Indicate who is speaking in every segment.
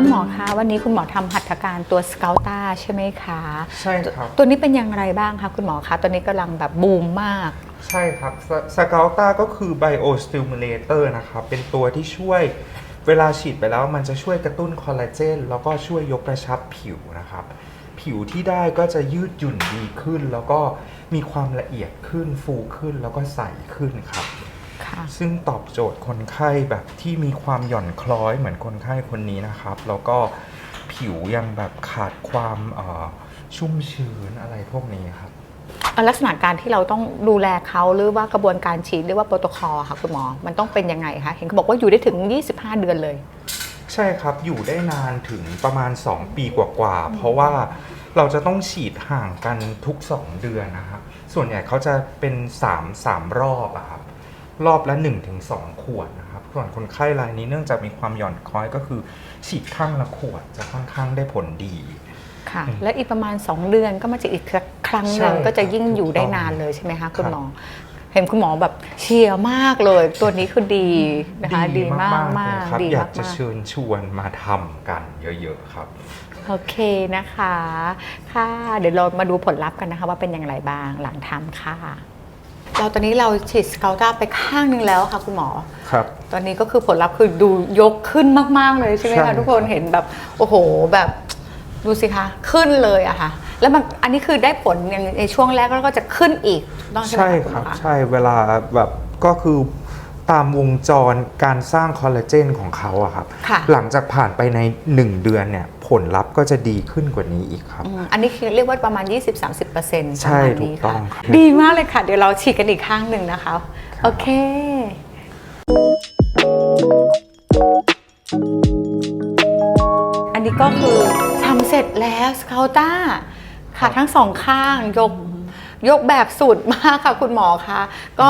Speaker 1: วันนี้คุณหมอทำหัตถการตัวสเกลตาใช่ไหมคะ
Speaker 2: ใช่ครับ
Speaker 1: ตัวนี้เป็นอย่างไรบ้างคะคุณหมอคะตัวนี้กำลังแบบบูมมาก
Speaker 2: ใช่ครับสกา l ตาก็คือ biostimulator นะครับเป็นตัวที่ช่วยเวลาฉีดไปแล้วมันจะช่วยกระตุ้นคอลลาเจนแล้วก็ช่วยยกกระชับผิวนะครับ ผิวที่ได้ก็จะยืดหยุ่นดีขึ้น แล้วก็มีความละเอียดขึ้นฟูขึ้นแล้วก็ใสขึ้นครับ
Speaker 1: ค่ะ
Speaker 2: ซึ่งตอบโจทย์คนไข้แบบที่มีความหย่อนคล้อยเหมือนคนไข้คนนี้นะครับ แล้วก็ผิวยังแบบขาดความเอ่อชุ่มชื้นอะไรพวกนี้ครับ
Speaker 1: ลักษณะการที่เราต้องดูแลเขาหรือว่ากระบวนการฉีดหรือว่าโปรโตคอลค่ะคุณหมอ มันต้องเป็นยังไงคะ เห็นเขาบอกว่าอยู่ได้ถึง 25 เดือนเลย
Speaker 2: ใช่ครับ อยู่ได้นานถึงประมาณ 2 ปีกว่าๆ เพราะว่าเราจะต้องฉีดห่างกันทุก 2 เดือนนะครับ ส่วนใหญ่เขาจะเป็น 3 3 รอบอะครับ รอบละ 1-2 ขวดนะครับส่วนคนไข้รายนี้เนื่องจากมีความหย่อนคล้อยก็คือ ฉีดข้างละขวดจะค่อนข้างได้ผลดี
Speaker 1: ค่ะ และอีกประมาณ 2 เดือนก็มาฉีดอีกครั้งหนึ่ง
Speaker 2: ใช่
Speaker 1: ก็จะยิ่งอยู่ได้นานเลยใช่ไหมคะคุณหมอ เห็นคุณหมอแบบเชียร์มากเลย ตัวนี้คือดีนะคะดีมากมาก
Speaker 2: เลยครับ
Speaker 1: ดี
Speaker 2: อยามา
Speaker 1: กก
Speaker 2: จะ
Speaker 1: มาก
Speaker 2: เชิญชวนมาทำกันเยอะๆครับ
Speaker 1: โอเคนะคะ ค่ะ เดี๋ยวเรามาดูผลลัพธ์กันนะคะว่าเป็นอย่างไรบ้างหลังทำค่ะ เราตอนนี้เราฉีดสเกลตาไปข้างหนึงแล้วค่ะคุณหมอ
Speaker 2: ครับ
Speaker 1: ตอนนี้ก็คือผลลัพธ์คือดูยกขึ้นมากๆเลยใช่ไหม
Speaker 2: ใช่
Speaker 1: คะทุกคนเห็นแบบโอ้โหแบบดูสิคะขึ้นเลยอะค่ะ แล้วมันอันนี้คือได้ผลอย่างในช่วงแรกแล้วก็จะขึ้นอีกต้องใช่ไหม
Speaker 2: ใช่
Speaker 1: คะ
Speaker 2: ครับ
Speaker 1: ณหมอะ
Speaker 2: ใช่เวลาแบบก็คือตามวงจรการสร้างคอลลาเจนของเขาอะครับ
Speaker 1: ค่ะ
Speaker 2: หลังจากผ่านไปใน 1 เดือนเนี่ย ผลลัพธ์ก็จะดีขึ้นกว่านี้อีกครับ
Speaker 1: อืมอันนี้คือเรียกว่าประมาณ 20-30%
Speaker 2: ใช่
Speaker 1: ประมาณนี้
Speaker 2: ถูกต้อง
Speaker 1: ค่ะ
Speaker 2: ครับ
Speaker 1: ดีมากเลยค่ะ เดี๋ยวเราฉีดกันอีกข้างหนึ่งนะคะ โอเค อันนี้ก็คือทำเสร็จแล้วสเกลต้าค่ะทั้งสองข้างยก ยกแบบสุดมากค่ะคุณหมอคะก็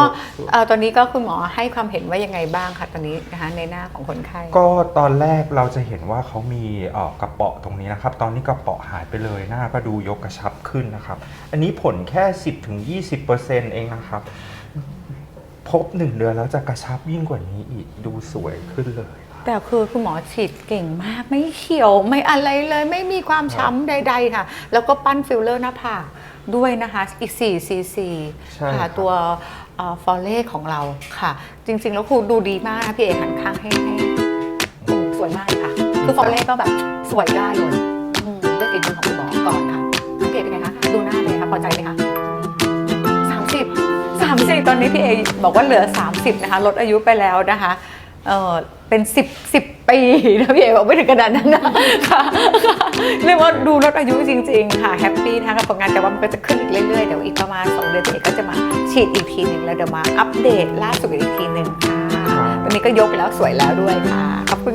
Speaker 1: เอ่อตอนนี้ก็คุณหมอให้ความเห็นว่ายังไงบ้างคะตอนนี้นะคะในหน้าของคนไข้
Speaker 2: ก็ตอนแรกเราจะเห็นว่าเขามีเอ่อกระเปาะตรงนี้นะครับ ตอนนี้กระเปาะหายไปเลยหน้าก็ดูยกกระชับขึ้นนะครับ อันนี้ผลแค่ 10-20%เองนะครับ พบหนึ่งเดือนแล้วจะกระชับยิ่งกว่านี้อีกดูสวยขึ้นเลย
Speaker 1: แต่คือคุณหมอฉีดเก่งมากไม่เขียวไม่อะไรเลย ไม่มีความช้ำใด ๆ ค่ะ แล้วก็ปั้นฟิลเลอร์หน้าผาก ด้วยนะคะอีก 4 cc
Speaker 2: ใช่ครั
Speaker 1: ค่ะ
Speaker 2: บ
Speaker 1: ตัวฟอลเล่ของเราค่ะ จริงๆ แล้วครูดูดีมากนะพี่เอกหันข้างให้ให้โอ้สวยมากเลยค่ะ คือฟอลเล่ก็แบบสวยได้เลยอืมด้วยฝีมือของคุณหมอก่อนค่ะพี่เอกเป็นไงคะ ดูหน้าเลยค่ะพอใจไหมคะ30 30 ตอนนี้พี่เอบอกว่าเหลือ 30 นะคะ ลดอายุไปแล้วนะคะ เออเป็นสิบสิบปีนะพี่เอบอกไม่ถึงขนาดนั้นนะค่ะเรียกว่าดูลดอายุจริง ๆ ค่ะแฮปปี้นะคะกับผลงานแต่ว่ามันก็จะขึ้นอีกเรื่อยๆเดี๋ยวอีกประมาณ2เดือนเอก็จะมาฉีดอีกทีหนึ่งแล้วเดี๋ยวมาอัปเดตล่าสุดอีกทีหนึ่งค่ะวันนี้ก็ยกไปแล้วสวยแล้วด้วยค่ะขอบคุณ